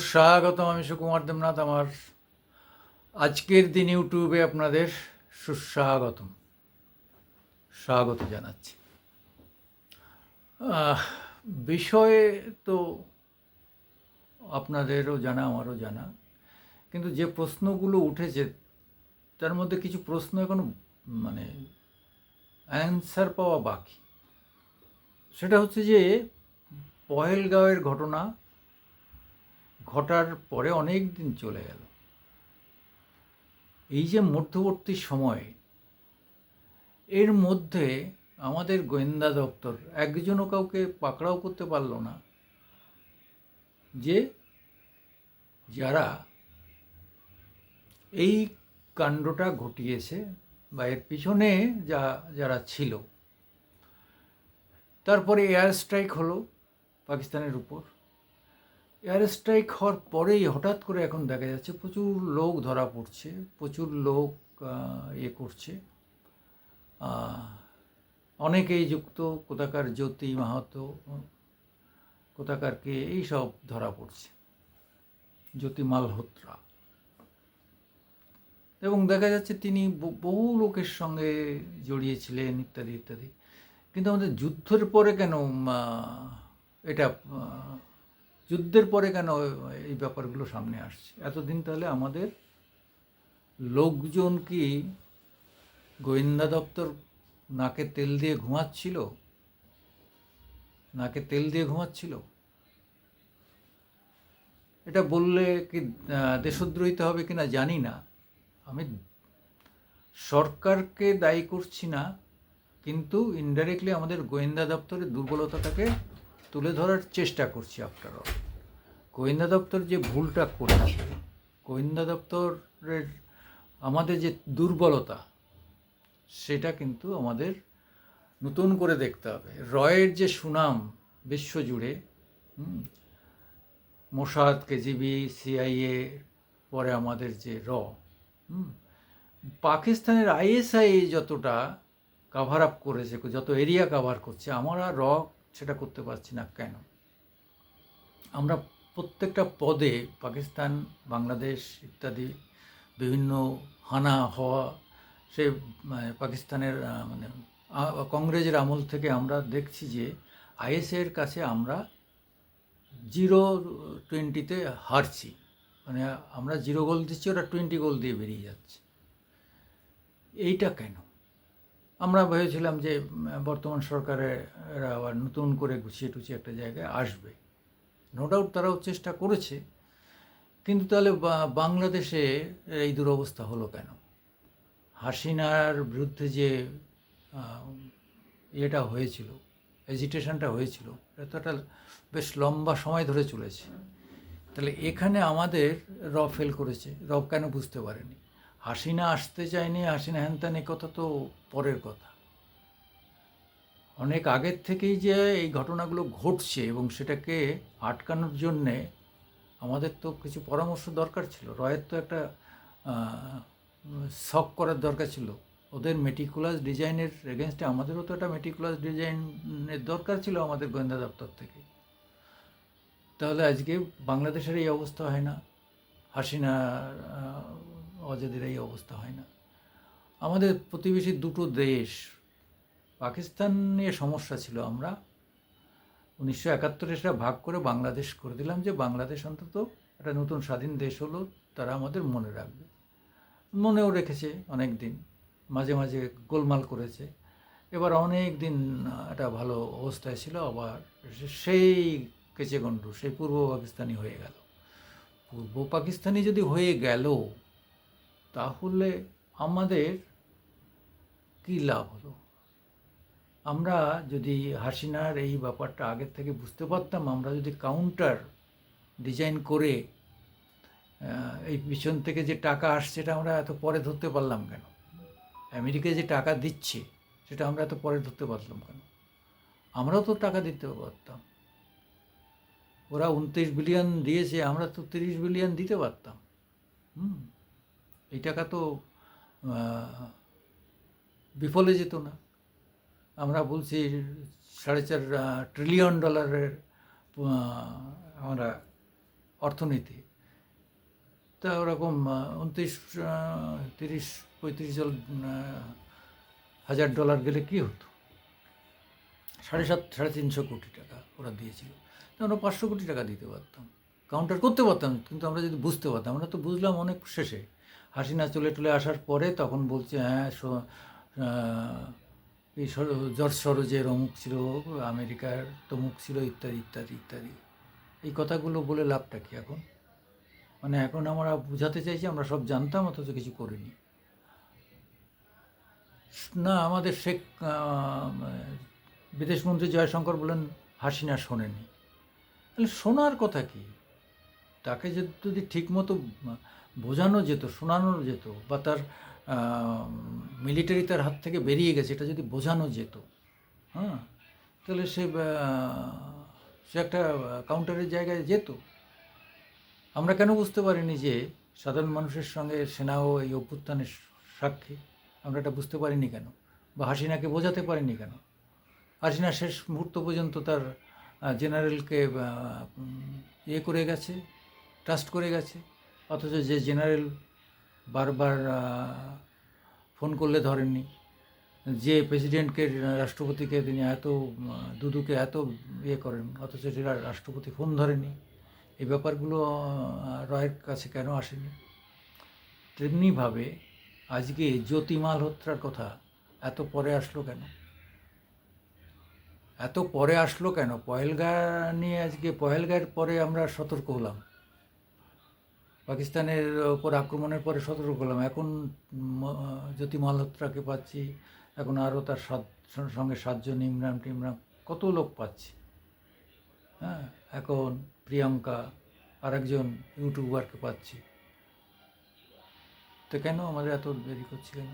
স্বাগতম, আমি সুকুমার দেবনাথ। আমার আজকের দিন ইউটিউবে আপনাদের সুস্বাগতম। স্বাগত জানাচ্ছি। বিষয় তো আপনাদেরও জানা, আমারও জানা। কিন্তু যে প্রশ্নগুলো উঠেছে, তার মধ্যে কিছু প্রশ্ন এখনও মানে অ্যান্সার পাওয়া বাকি। সেটা হচ্ছে যে, পহেলগাঁওয়ের ঘটনা ঘটার পরে অনেক দিন চলে গেল। এই যে মধ্যবর্তী সময়, এর মধ্যে আমাদের গোয়েন্দা দপ্তর একজনও কাউকে পাকড়াও করতে পারল না। যে, যারা এই কাণ্ডটা ঘটিয়েছে বা এর পিছনে যা, যারা ছিল, তারপরে এয়ার স্ট্রাইক হলো পাকিস্তানের উপর। এয়ার স্ট্রাইক হওয়ার পরেই হঠাৎ করে এখন দেখা যাচ্ছে প্রচুর লোক ধরা পড়ছে, প্রচুর লোক ইয়ে করছে। অনেকেই যুক্ত, কোথাকার জ্যোতি মাহাতো, কোথাকারকে এইসব ধরা পড়ছে, জ্যোতি মালহোত্রা। এবং দেখা যাচ্ছে তিনি বহু লোকের সঙ্গে জড়িয়েছিলেন, ইত্যাদি ইত্যাদি। কিন্তু আমাদের যুদ্ধের পরে কেন এটা যুদ্ধের পরে কেন এই ব্যাপারগুলো সামনে আসছে? এতদিন তাহলে আমাদের লোকজন কি গোয়েন্দা দপ্তর নাকে তেল দিয়ে ঘুমাচ্ছিল? নাকে তেল দিয়ে ঘুমাচ্ছিল? এটা বললে কি দেশদ্রোহিত হবে কিনা জানি না। আমি সরকারকে দায়ী করছি না, কিন্তু ইনডাইরেক্টলি আমাদের গোয়েন্দা দপ্তরের দুর্বলতাটাকে তুলে ধরার চেষ্টা করছি আপনারাও। গোয়েন্দা দপ্তর যে ভুলটা করেছে, গোয়েন্দা দপ্তরের আমাদের যে দুর্বলতা, সেটা কিন্তু আমাদের নতুন করে দেখতে হবে। রয়ের যে সুনাম বিশ্বজুড়ে মোসাদ, কেজিবি, সিআইএ, পরে আমাদের যে র পাকিস্তানের আইএসআই যতটা কাভার আপ করেছে, যত এরিয়া কাভার করছে, আমরা র সেটা করতে পারছি না কেন? আমরা প্রত্যেকটা পদে পাকিস্তান বাংলাদেশ ইত্যাদি বিভিন্ন হানা হওয়া সে মানে, পাকিস্তানের মানে কংগ্রেসের আমল থেকে আমরা দেখছি যে আইএসের কাছে আমরা জিরো টোয়েন্টিতে হারছি। মানে আমরা জিরো গোল দিচ্ছি ওরা টোয়েন্টি গোল দিয়ে বেরিয়ে যাচ্ছে। এইটা কেন? আমরা ভেবেছিলাম যে বর্তমান সরকারে এরা আবার নতুন করে গুছিয়ে টুছিয়ে একটা জায়গায় আসবে। নো ডাউট তারাও চেষ্টা করেছে। কিন্তু তাহলে বাংলাদেশে এই দুরবস্থা হলো কেন? হাসিনার বিরুদ্ধে যে ইয়েটা হয়েছিল এজিটেশনটা হয়েছিল, এটা একটা বেশ লম্বা সময় ধরে চলেছে। তাহলে এখানে আমাদের র ফেল করেছে। র কেন বুঝতে পারেনি? হাসিনা আসতে চায়নি, হাসিনা হ্যানত্যান কথা তো পরের কথা। অনেক আগের থেকেই যে এই ঘটনাগুলো ঘটছে এবং সেটাকে আটকানোর জন্যে আমাদের তো কিছু পরামর্শ দরকার ছিল। রয়ের তো একটা শখ করার দরকার ছিল। ওদের মেটিকুলাস ডিজাইনের এগেনস্টে আমাদেরও তো একটা মেটিকুলাস ডিজাইনের দরকার ছিল আমাদের গোয়েন্দা দপ্তর থেকে। তাহলে আজকে বাংলাদেশের এই অবস্থা হয় না। হাসিনা অজাদের এই অবস্থা হয় না। আমাদের প্রতিবেশী দুটো দেশ, পাকিস্তান নিয়ে সমস্যা ছিল আমরা। উনিশশো একাত্তরে সেটা ভাগ করে বাংলাদেশ করে দিলাম যে বাংলাদেশ অন্তত একটা নতুন স্বাধীন দেশ হলো, তারা আমাদের মনে রাখবে। মনেও রেখেছে অনেক দিন মাঝে মাঝে গোলমাল করেছে। এবার অনেক দিন একটা ভালো অবস্থায় ছিল, আবার সেই কেচেগন্ডু, সেই পূর্ব পাকিস্তানি হয়ে গেল। পূর্ব পাকিস্তানি যদি হয়ে গেল তাহলে আমাদের কী লাভ হলো? আমরা যদি হাসিনার এই ব্যাপারটা আগের থেকে বুঝতে পারতাম, আমরা যদি কাউন্টার ডিজাইন করে এই পিছন থেকে যে টাকা আসছে সেটা আমরা এত পরে ধরতে পারলাম কেন? আমেরিকা যে টাকা দিচ্ছে সেটা আমরা এত পরে ধরতে পারলাম কেন? আমরাও তো টাকা দিতে পারতাম। ওরা উনত্রিশ বিলিয়ন দিয়েছে, আমরা তো তিরিশ বিলিয়ন দিতে পারতাম। হুম। এই টাকা তো বিফলে যেত না। আমরা বলছি সাড়ে চার ট্রিলিয়ন ডলারের আমরা অর্থনীতি। তা ওরকম উনত্রিশ তিরিশ, পঁয়ত্রিশ হাজার ডলার গেলে কী হতো? সাড়ে সাত, সাড়ে তিনশো কোটি টাকা ওরা দিয়েছিল। তো আমরা পাঁচশো কোটি টাকা দিতে পারতাম। কাউন্টার করতে পারতাম, কিন্তু আমরা যদি বুঝতে পারতাম, আমরা তো বুঝলাম অনেক শেষে। হাসিনা চলে টলে আসার পরে তখন বলছে হ্যাঁ এই জর্জ সরোজের অমুক ছিল, আমেরিকার তমুক ছিল, ইত্যাদি ইত্যাদি ইত্যাদি। এই কথাগুলো বলে লাভটা কি এখন? মানে এখন আমরা বোঝাতে চাইছি, আমরা সব জানতাম, অথচ কিছু করিনি। না, আমাদের শেখ বিদেশমন্ত্রী জয়শঙ্কর বলেন, হাসিনা শোনেনি। তাহলে শোনার কথা কি? তাকে যদি যদি ঠিকমতো বোঝানো যেত, শোনানো যেত বা তার মিলিটারি তার হাত থেকে বেরিয়ে গেছে, এটা যদি বোঝানো যেত হ্যাঁ? তাহলে সে সে একটা কাউন্টারের জায়গায় যেত। আমরা কেন বুঝতে পারিনি যে সাধারণ মানুষের সঙ্গে সেনাও এই অভ্যুত্থানের সাক্ষী? আমরা এটা বুঝতে পারিনি কেন? বা হাসিনাকে বোঝাতে পারিনি কেন? হাসিনা শেষ মুহূর্ত পর্যন্ত তার জেনারেলকে ইয়ে করে গেছে ট্রাস্ট করে গেছে। অথচ যে জেনারেল বারবার ফোন করলে ধরেননি, যে প্রেসিডেন্টকে, রাষ্ট্রপতিকে তিনি এত দুদুকে এত ইয়ে করেন, অথচ রাষ্ট্রপতি ফোন ধরেনি এই ব্যাপারগুলো রয়ের কাছে কেন আসেনি? তেমনিভাবে আজকে জ্যোতি মালহোত্রার কথা এত পরে আসলো কেন? এত পরে আসলো কেন? পহেলগা নিয়ে আজকে, পহেলগার পরে আমরা সতর্ক হলাম। পাকিস্তানের ওপর আক্রমণের পরে সতর্ক করলাম। এখন জ্যোতি মালহোত্রাকে পাচ্ছি। এখন আরও তার সাত, সঙ্গে সাতজন ইমরান, টিমরান, কত লোক পাচ্ছি। হ্যাঁ এখন প্রিয়াঙ্কা আরেকজন ইউটিউবারকে পাচ্ছি। তো কেন আমাদের এত দেরি করছে কেন?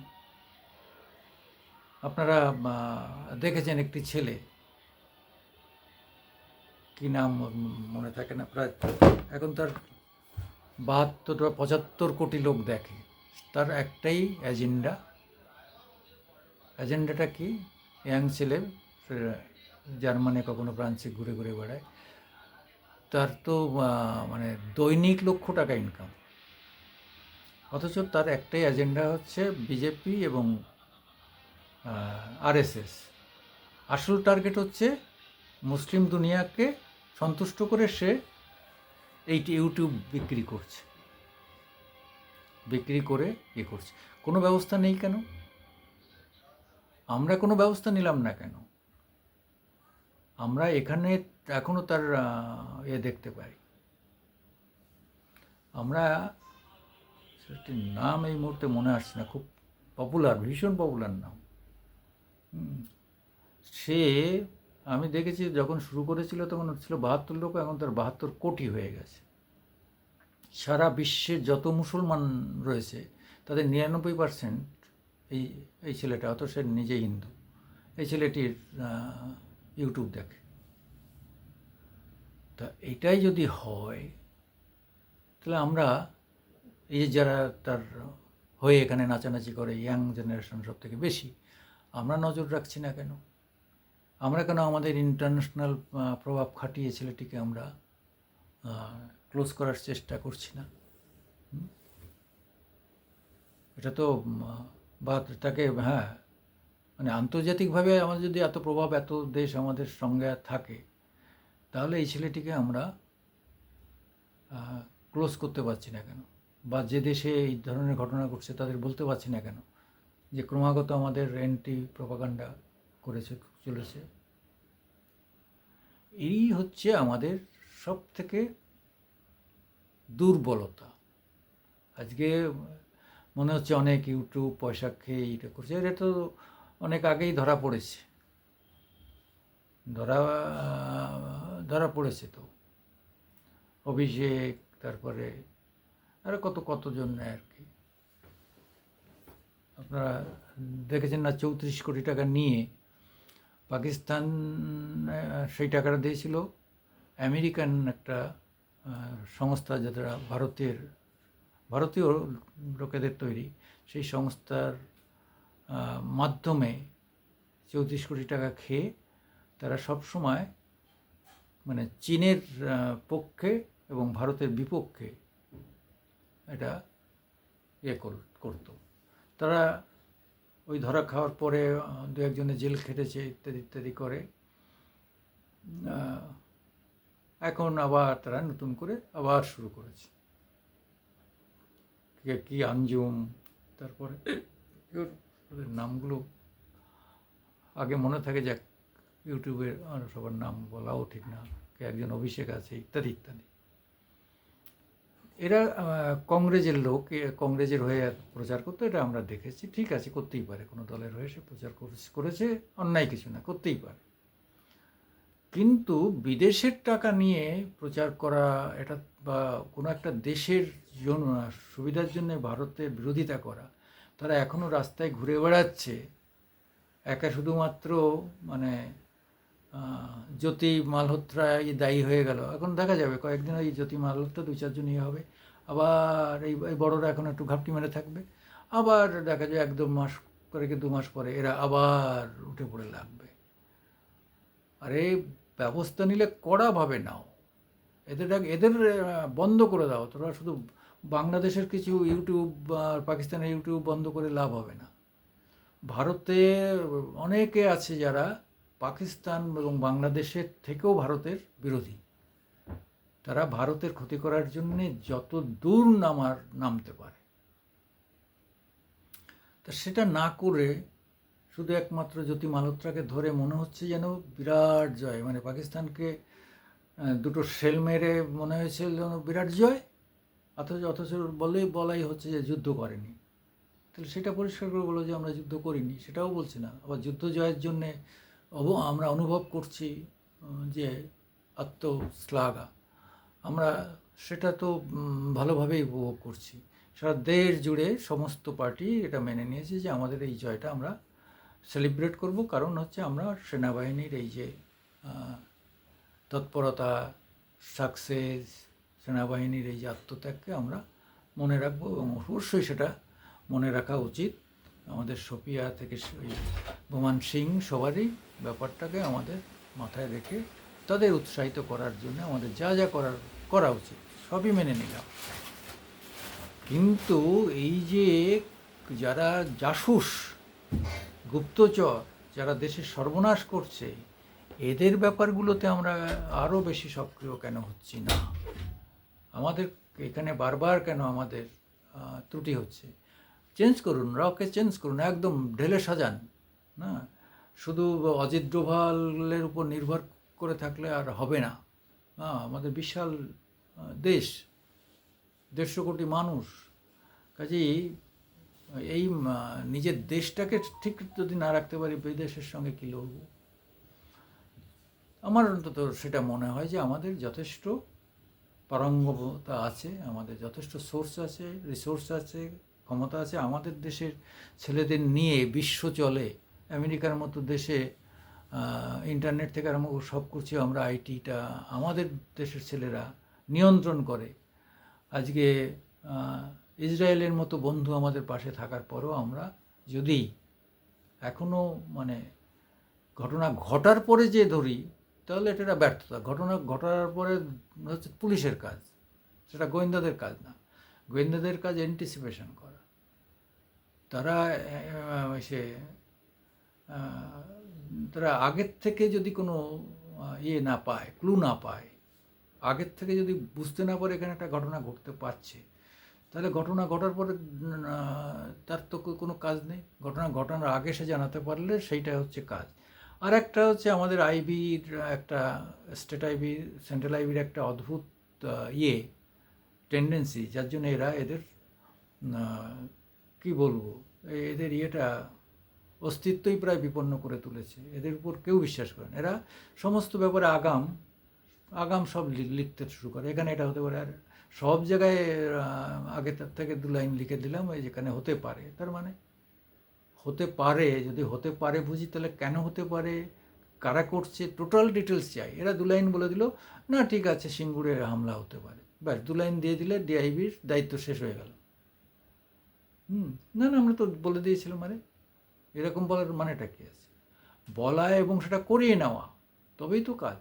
আপনারা দেখেছেন একটি ছেলে। কি নাম মনে থাকে না, প্রায়। এখন তার বাহাত্তর বা পঁচাত্তর কোটি লোক দেখে। তার একটাই এজেন্ডা এজেন্ডাটা কি? ইয়াং ছেলে জার্মানি কখনো ফ্রান্সে ঘুরে ঘুরে বেড়ায়। তার তো মানে দৈনিক লক্ষ টাকা ইনকাম অথচ তার একটাই এজেন্ডা হচ্ছে বিজেপি এবং আরএসএস আসল টার্গেট হচ্ছে মুসলিম দুনিয়াকে সন্তুষ্ট করে সে এইটি ইউটিউব বিক্রি করছে। বিক্রি করে ইয়ে করছে। কোনো ব্যবস্থা নেই কেন? আমরা কোনো ব্যবস্থা নিলাম না কেন? আমরা এখানে এখনও তার আহ, ইয়ে দেখতে পাই। আমরা সেটির নাম এই মুহূর্তে মনে আসছে না। খুব পপুলার ভীষণ পপুলার নাম। সে আমি দেখেছি যখন শুরু করেছিল তখন ছিল বাহাত্তর লোক, এখন তার বাহাত্তর কোটি হয়ে গেছে। সারা বিশ্বের যত মুসলমান রয়েছে, তাদের নিরানব্বই পার্সেন্ট এই এই ছেলেটা অত সে নিজে হিন্দু। এই ছেলেটির ইউটিউব দেখে। তা এটাই যদি হয়, তাহলে আমরা এই যারা তার হয়ে এখানে নাচানাচি করে ইয়াং জেনারেশন সব থেকে বেশি, আমরা নজর রাখছি না কেন? আমরা কেন আমাদের ইন্টারন্যাশনাল প্রভাব খাটিয়ে ছেলেটিকে আমরা ক্লোজ করার চেষ্টা করছি না। এটা তো বা তাকে হ্যাঁ মানে আন্তর্জাতিকভাবে আমাদের যদি এত প্রভাব, এত দেশ আমাদের সঙ্গে থাকে, তাহলে এই ছেলেটিকে আমরা ক্লোজ করতে পারছি না কেন? বা যে দেশে এই ধরনের ঘটনা ঘটছে, তাদের বলতে পারছি না কেন? যে ক্রমাগত আমাদের অ্যান্টি প্রপাগান্ডা করেছে চলেছে। এই হচ্ছে আমাদের সব থেকে দুর্বলতা। আজকে মনে হচ্ছে অনেক ইউটিউব পয়সা খেয়ে এইটা করছে, এটা তো অনেক আগেই ধরা পড়েছে। ধরা ধরা পড়েছে তো। অভিষেক, তারপরে আরও কত, কতজন আর কি। আপনারা দেখেছেন না চৌত্রিশ কোটি টাকা নিয়ে পাকিস্তান সেই টাকাটা দিয়েছিল। আমেরিকান একটা সংস্থা যারা ভারতের, ভারতীয় লোকেদের তৈরি, সেই সংস্থার মাধ্যমে চৌত্রিশ কোটি টাকা খেয়ে তারা সব সময় মানে চীনের পক্ষে এবং ভারতের বিপক্ষে এটা ইয়ে কর- করতো। তারা ওই ধরা খাওয়ার পরে দু একজনে জেল খেটেছে, ইত্যাদি ইত্যাদি করে। এখন আবার তারা নতুন করে আবার শুরু করেছে। কে আঞ্জুম, তারপরে ওদের নামগুলো আগে মনে থাকে যাক ইউটিউবে আর সবার নাম বলাও ঠিক না একজন অভিষেক আছে, ইত্যাদি ইত্যাদি। এরা কংগ্রেসের লোক কংগ্রেসের হয়ে প্রচার করতো, এটা আমরা দেখেছি। ঠিক আছে, করতেই পারে, কোনো দলের হয়ে সে প্রচার করেছে, অন্যায় কিছু না, করতেই পারে। কিন্তু বিদেশের টাকা নিয়ে প্রচার করা, এটা বা কোনো একটা দেশের জন্য, সুবিধার জন্য ভারতের বিরোধিতা করা, তারা এখনও রাস্তায় ঘুরে বেড়াচ্ছে। একা শুধুমাত্র মানে জ্যোতি মালহোত্রাই দায়ী হয়ে গেল। এখন দেখা যাবে, কয়েকদিন ওই জ্যোতি মালহোত্রা দু চারজন ইয়ে হবে। আবার এই এই বড়রা এখন একটু ঘাপটি মেরে থাকবে। আবার দেখা যায় এক দু মাস করে কি দু মাস পরে এরা আবার উঠে পড়ে লাগবে। আরে, ব্যবস্থা নিলে কড়াভাবে নাও। এদের এদের বন্ধ করে দাও। তোরা শুধু বাংলাদেশের কিছু ইউটিউব আর পাকিস্তানের ইউটিউব বন্ধ করে লাভ হবে না। ভারতে অনেকে আছে যারা পাকিস্তান এবং বাংলাদেশের থেকেও ভারতের বিরোধী। তারা ভারতের ক্ষতি করার জন্যে যত দূর নামার, নামতে পারে। তা সেটা না করে শুধু একমাত্র জ্যোতি মালহোত্রাকে ধরে মনে হচ্ছে যেন বিরাট জয়। মানে পাকিস্তানকে দুটো সেল মেরে মনে হয়েছিল যেন বিরাট জয়, অথচ অথচ বলেই বলাই হচ্ছে যে যুদ্ধ করেনি। তাহলে সেটা পরিষ্কার করে বলো যে আমরা যুদ্ধ করিনি, সেটাও বলছি না। আবার যুদ্ধ জয়ের জন্যে আমরা অনুভব করছি যে আত্মশ্লাঘা। আমরা সেটা তো ভালোভাবেই উপভোগ করছি। সারা দেশ জুড়ে সমস্ত পার্টি এটা মেনে নিয়েছে যে আমাদের এই জয়টা আমরা সেলিব্রেট করব। কারণ হচ্ছে আমরা সেনাবাহিনীর এই যে তৎপরতা, সাকসেস, সেনাবাহিনীর এই যে আত্মত্যাগকে আমরা মনে রাখব এবং অবশ্যই সেটা মনে রাখা উচিত। আমাদের সোপিয়া থেকে বোমান সিং সবারই ব্যাপারটাকে আমাদের মাথায় রেখে তাদের উৎসাহিত করার জন্য আমাদের যা যা করার, করা উচিত, সবই মেনে নিলাম। কিন্তু এই যে যারা জাসুস, গুপ্তচর, যারা দেশের সর্বনাশ করছে, এদের ব্যাপারগুলোতে আমরা আরও বেশি সক্রিয় কেন হচ্ছি না? আমাদের এখানে বারবার কেন আমাদের ত্রুটি হচ্ছে? চেঞ্জ করুন রাওকে চেঞ্জ করুন, একদম ঢেলে সাজান, না? শুধু অজিত ডোভালের উপর নির্ভর করে থাকলে আর হবে না। হ্যাঁ আমাদের বিশাল দেশ, দেড়শো কোটি মানুষ। কাজেই এই নিজের দেশটাকে ঠিক যদি না রাখতে পারি, বিদেশের সঙ্গে কী লড়ব? আমার অন্তত সেটা মনে হয় যে আমাদের যথেষ্ট পারঙ্গমতা আছে, আমাদের যথেষ্ট সোর্স আছে, রিসোর্স আছে, ক্ষমতা আছে। আমাদের দেশের ছেলেদের নিয়ে বিশ্ব চলে। আমেরিকার মতো দেশে ইন্টারনেট থেকে আরম্ভ সব কিছু আমরা আইটিটা আমাদের দেশের ছেলেরা নিয়ন্ত্রণ করে। আজকে ইসরায়েলের মতো বন্ধু আমাদের পাশে থাকার পরেও আমরা যদি এখনও মানে ঘটনা ঘটার পরে যে ধরি, তাহলে এটা ব্যর্থতা। ঘটনা ঘটার পরে হচ্ছে পুলিশের কাজ, সেটা গোয়েন্দাদের কাজ না। গোয়েন্দাদের কাজ অ্যান্টিসিপেশন করা। তারা সে তারা আগের থেকে যদি কোনো ইয়ে না পায় ক্লু না পায়, আগের থেকে যদি বুঝতে না পারে এখানে একটা ঘটনা ঘটতে পারছে, তাহলে ঘটনা ঘটার পরে তার তো কোনো কাজ নেই। ঘটনা ঘটানোর আগে সে জানাতে পারলে সেইটা হচ্ছে কাজ। আর একটা হচ্ছে আমাদের আইবির একটা স্টেট আইবি সেন্ট্রাল আইবির একটা অদ্ভুত ইয়ে টেন্ডেন্সি যার জন্য এরা এদের কি বলব, এদের ইয়েটা অস্তিত্বই প্রায় বিপন্ন করে তুলেছে। এদের উপর কেউ বিশ্বাস করে না। এরা সমস্ত ব্যাপারে আগাম আগাম সব লিখতে শুরু করে। এখানে এটা হতে পারে, আর সব জায়গায় আগে তার থেকে দু লাইন লিখে দিলাম, ওই যেখানে হতে পারে। তার মানে হতে পারে, যদি হতে পারে বুঝি, তাহলে কেন হতে পারে? কারা করছে? টোটাল ডিটেলস চাই। এরা দু লাইন বলে দিল, না, ঠিক আছে সিঙ্গুরে হামলা হতে পারে। ব্যাস, দু লাইন দিয়ে দিলে ডিআইবির দায়িত্ব শেষ হয়ে গেল। হুম, না না, আমরা তো বলে দিয়েছিলাম মানে এরকম বলার মানেটা কী আছে? বলা এবং সেটা করিয়ে নেওয়া, তবেই তো কাজ।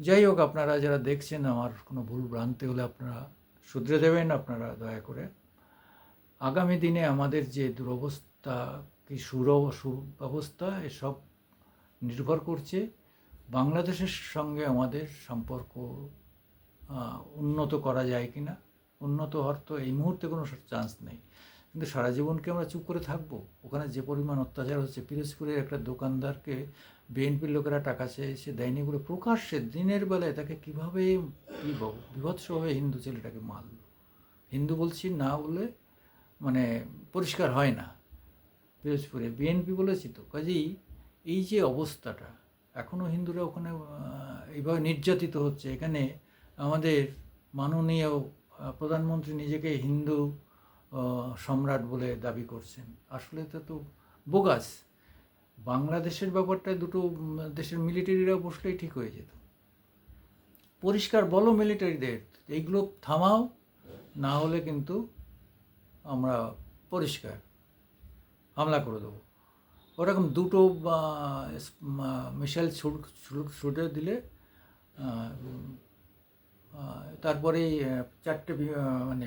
যাই হোক, আপনারা যারা দেখছেন, আমার কোনো ভুল ভ্রান্তি হলে আপনারা শুধরে দেবেন, আপনারা দয়া করে। আগামী দিনে আমাদের যে দুরবস্থা, কি সুর সুব্যবস্থা, এসব নির্ভর করছে। বাংলাদেশের সঙ্গে আমাদের সম্পর্ক উন্নত করা যায় কি না উন্নত তো এই মুহূর্তে কোনো চান্স নেই। কিন্তু সারা জীবনকে আমরা চুপ করে থাকব? ওখানে যে পরিমাণ অত্যাচার হচ্ছে, পিরোজপুরের একটা দোকানদারকে বিএনপির লোকেরা টাকা চেয়েছে দেয়নি বলে প্রকাশ্যে দিনের বেলায় তাকে কীভাবে কী বিভৎসভাবে হিন্দু ছেলেটাকে মারল? হিন্দু বলছি না বলে মানে পরিষ্কার হয় না। পিরোজপুরে বিএনপি বলেছি তো। কাজেই এই যে অবস্থাটা এখনও হিন্দুরা ওখানে এইভাবে নির্যাতিত হচ্ছে। এখানে আমাদের মাননীয় প্রধানমন্ত্রী নিজেকে হিন্দু সম্রাট বলে দাবি করছেন। আসলে তো তো বোগাস। বাংলাদেশের ব্যাপারটা দুটো দেশের মিলিটারিরা বসলেই ঠিক হয়ে যেত। পরিষ্কার বলো মিলিটারিদের, এইগুলো থামাও, না হলে কিন্তু আমরা পরিষ্কার হামলা করে দেবো। ওরকম দুটো মিসাইল ছুটে দিলে তারপরেই চারটে মানে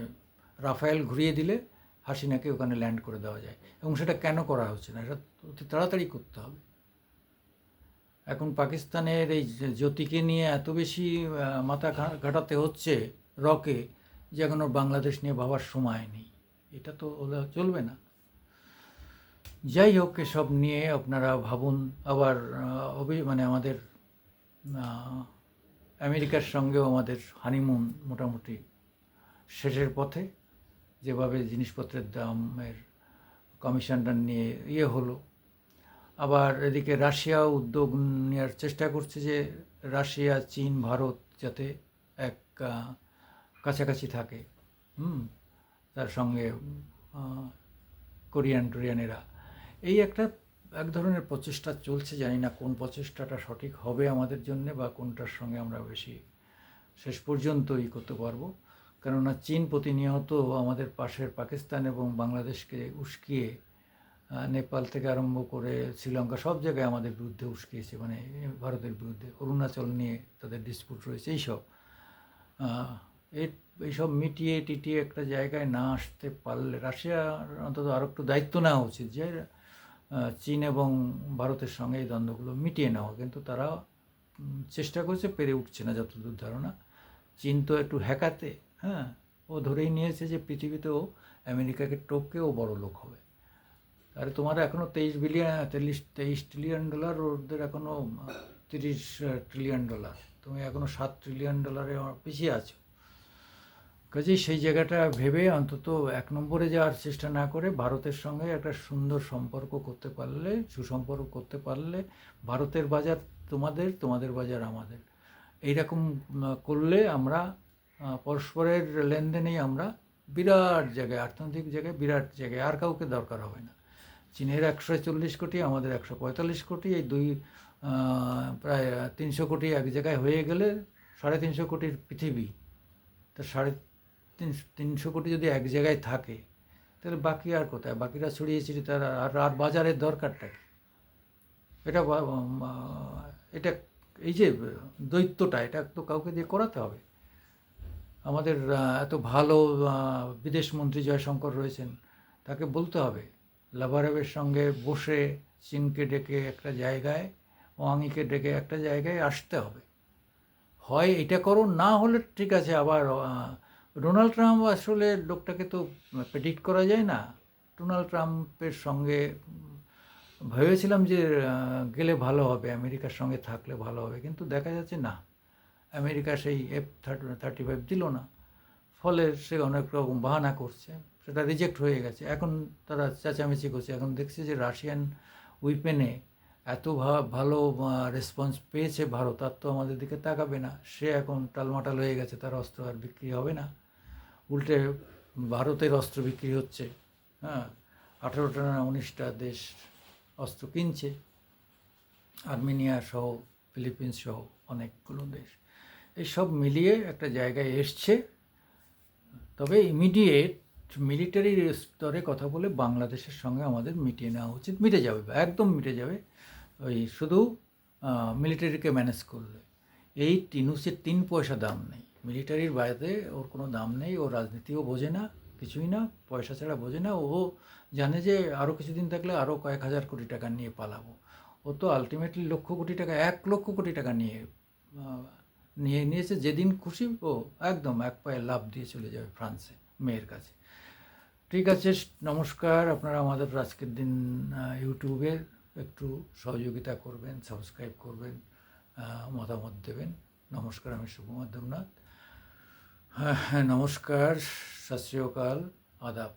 রাফায়েল ঘুরিয়ে দিলে হাসিনাকে ওখানে ল্যান্ড করে দেওয়া যায়। এবং সেটা কেন করা হচ্ছে না? এটা অতি তাড়াতাড়ি করতে হবে। এখন পাকিস্তানের এই জ্যোতিকে নিয়ে এত বেশি মাথা ঘাটাতে হচ্ছে রকে যে এখন ওর বাংলাদেশ নিয়ে ভাবার সময় নেই। এটা তো চলবে না। যাই হোক, এসব নিয়ে আপনারা ভাবুন। আবার অভি মানে আমাদের আমেরিকার সঙ্গেও আমাদের হানিমুন মোটামুটি শেষের পথে। যেভাবে জিনিসপত্রের দামের কমিশনটা নিয়ে ইয়ে হলো। আবার এদিকে রাশিয়াও উদ্যোগ নেওয়ার চেষ্টা করছে যে রাশিয়া, চীন, ভারত যাতে এক কাছাকাছি থাকে। হুম? তার সঙ্গে কোরিয়ান, টোরিয়ানেরা। এই একটা, এক ধরনের প্রচেষ্টা চলছে, জানি না কোন প্রচেষ্টাটা সঠিক হবে আমাদের জন্যে বা কোনটার সঙ্গে আমরা বেশি শেষ পর্যন্ত ই করতে পারব। কেননা চীন প্রতিনিয়ত আমাদের পাশের পাকিস্তান এবং বাংলাদেশকে উস্কিয়ে নেপাল থেকে আরম্ভ করে শ্রীলঙ্কা সব জায়গায় আমাদের বিরুদ্ধে উস্কিয়েছে মানে ভারতের বিরুদ্ধে। অরুণাচল নিয়ে তাদের ডিসপুট রয়েছে, এইসব। এইসব মিটিয়ে টিটিয়ে একটা জায়গায় না আসতে পারলে রাশিয়ার অন্তত আরও একটু দায়িত্ব নেওয়া উচিত যে চীন এবং ভারতের সঙ্গে এই দ্বন্দ্বগুলো মিটিয়ে নেওয়া। কিন্তু তারা চেষ্টা করছে, পেরে উঠছে না যতদূর ধারণা। চীন তো একটু হ্যাকাতে হ্যাঁ ও ধরেই নিয়েছে যে পৃথিবীতেও আমেরিকাকে টপকে ও বড় লোক হবে। আরে তোমার এখনও তেইশ বিলিয়ন তেইশ তেইশ ট্রিলিয়ন ডলার ওদের এখনও তিরিশ ট্রিলিয়ন ডলার তুমি এখনও সাত ট্রিলিয়ন ডলারে পিছিয়ে আছো। কাজেই সেই জায়গাটা ভেবে অন্তত এক নম্বরে যাওয়ার চেষ্টা না করে ভারতের সঙ্গে একটা সুন্দর সম্পর্ক করতে পারলে, সুসম্পর্ক করতে পারলে ভারতের বাজার তোমাদের তোমাদের বাজার আমাদের। এইরকম করলে আমরা পরস্পরের লেনদেনেই আমরা বিরাট জায়গায় অর্থনৈতিক জায়গায় বিরাট জায়গায়। আর কাউকে দরকার হবে না। চীনের একশো চল্লিশ কোটি, আমাদের একশো পঁয়তাল্লিশ কোটি, এই দুই প্রায় তিনশো কোটি এক জায়গায় হয়ে গেলে সাড়ে তিনশো কোটির পৃথিবী। তা সাড়ে তিন, তিনশো কোটি যদি এক জায়গায় থাকে, তাহলে বাকি আর কোথায়? বাকিরা ছড়িয়ে ছিটিয়ে তার আর আর বাজারের দরকারটা কি? এটা এটা এই যে দৈত্যটা, এটা তো কাউকে দিয়ে করাতে হবে। আমাদের এত ভালো বিদেশ মন্ত্রী জয়শঙ্কর রয়েছেন, তাকে বলতে হবে। লাভারেবের সঙ্গে বসে চীনকে ডেকে একটা জায়গায়, ওয়াংইকে ডেকে একটা জায়গায় আসতে হবে। হয় এটা করো না হলে ঠিক আছে, আবার ডোনাল্ড ট্রাম্প আসলে লোকটাকে তো প্রেডিক্ট করা যায় না। ডোনাল্ড ট্রাম্পের সঙ্গে, ভেবেছিলাম যে গেলে ভালো হবে, আমেরিকার সঙ্গে থাকলে ভালো হবে, কিন্তু দেখা যাচ্ছে না। আমেরিকা সেই এফ থার্টি থার্টি ফাইভ দিল না। ফলে সে অনেক রকম বাহানা করছে, সেটা রিজেক্ট হয়ে গেছে। এখন তারা চেঁচামেচি করছে। এখন দেখছে যে রাশিয়ান উইপেনে এত ভালো রেসপন্স পেয়েছে ভারত, আর তো আমাদের দিকে তাকাবে না। সে এখন টালমাটাল হয়ে গেছে, তার অস্ত্র আর বিক্রি হবে না। উল্টে ভারতের অস্ত্র বিক্রি হচ্ছে হ্যাঁ। আঠেরোটা না উনিশটা দেশ অস্ত্র কিনছে। আর্মেনিয়া সহ, ফিলিপিন্স সহ অনেকগুলো দেশ। এই সব মিলিয়ে একটা জায়গায় এসছে। তবে ইমিডিয়েট মিলিটারি স্তরে কথা বলে বাংলাদেশের সঙ্গে আমাদের মিটিয়ে নেওয়া উচিত। মিটে যাবে, একদম মিটে যাবে। ওই শুধু মিলিটারিকে ম্যানেজ করলে। এই টিনুসের তিন পয়সা দাম নেই। মিলিটারির বাইরে ওর কোনো দাম নেই, ও রাজনীতিও বোঝে না, কিছুই না, পয়সা ছাড়া বোঝে না। ও জানে যে আরও কিছুদিন থাকলে আরও কয়েক হাজার কোটি টাকা নিয়ে পালাবো। ও তো আলটিমেটলি লক্ষ কোটি টাকা, এক লক্ষ কোটি টাকা নিয়ে নিয়ে নিয়েছে, যেদিন খুশি, ও একদম এক পায়ে লাভ দিয়ে চলে যাবে ফ্রান্সে, মেয়ের কাছে। ঠিক আছে, নমস্কার, আপনারা আমাদের আজকের দিন ইউটিউবে একটু সহযোগিতা করবেন, সাবস্ক্রাইব করবেন মতামত দেবেন। নমস্কার, আমি শুভমা দেবনাথ হ্যাঁ হ্যাঁ নমস্কার সত শ্রী আদাব।